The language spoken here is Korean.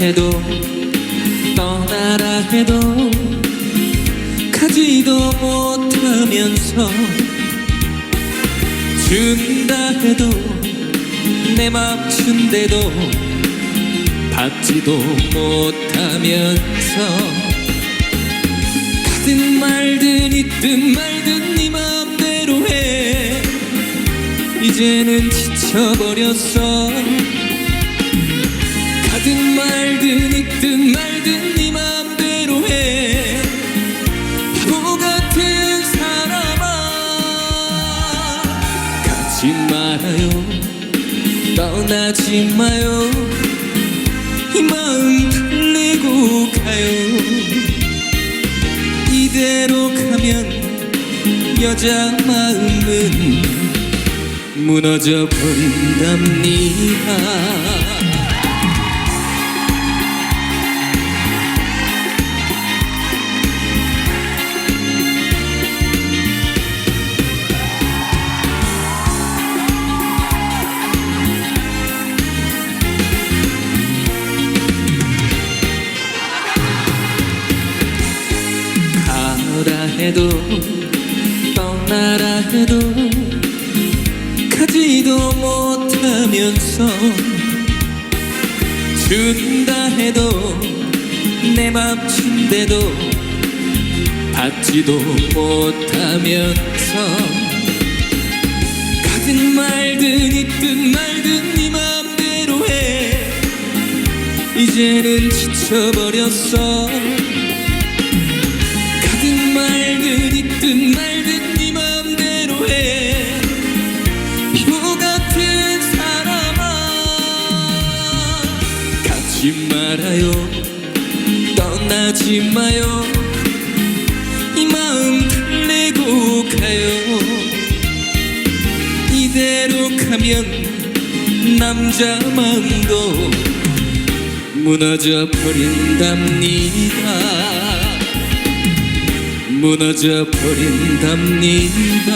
해도 떠나라 해도 가지도 못하면서 준다 해도 내 맘 준대도 받지도 못하면서 가든 말든 있든 말든 네 맘대로 해. 이제는 지쳐버렸어 가든 말든 있든 말든 네 맘대로 해. 바보 같은 사람아. 가지 말아요. 떠나지 마요. 이 마음 달래고 가요. 이대로 가면 여자 마음은 무너져 버린답니다 가라 해도 떠나라 해도 가지도 못하면서 준다 해도 내 맘 준대도 받지도 못하면서 가든 말든 있든 말든 네 맘대로 해. 이제는 지쳐버렸어 가지 말아요. 떠나지 마요. 이 마음 달래고 가요. 이대로 가면 남자 마음도 무너져 버린답니다. 무너져 버린답니다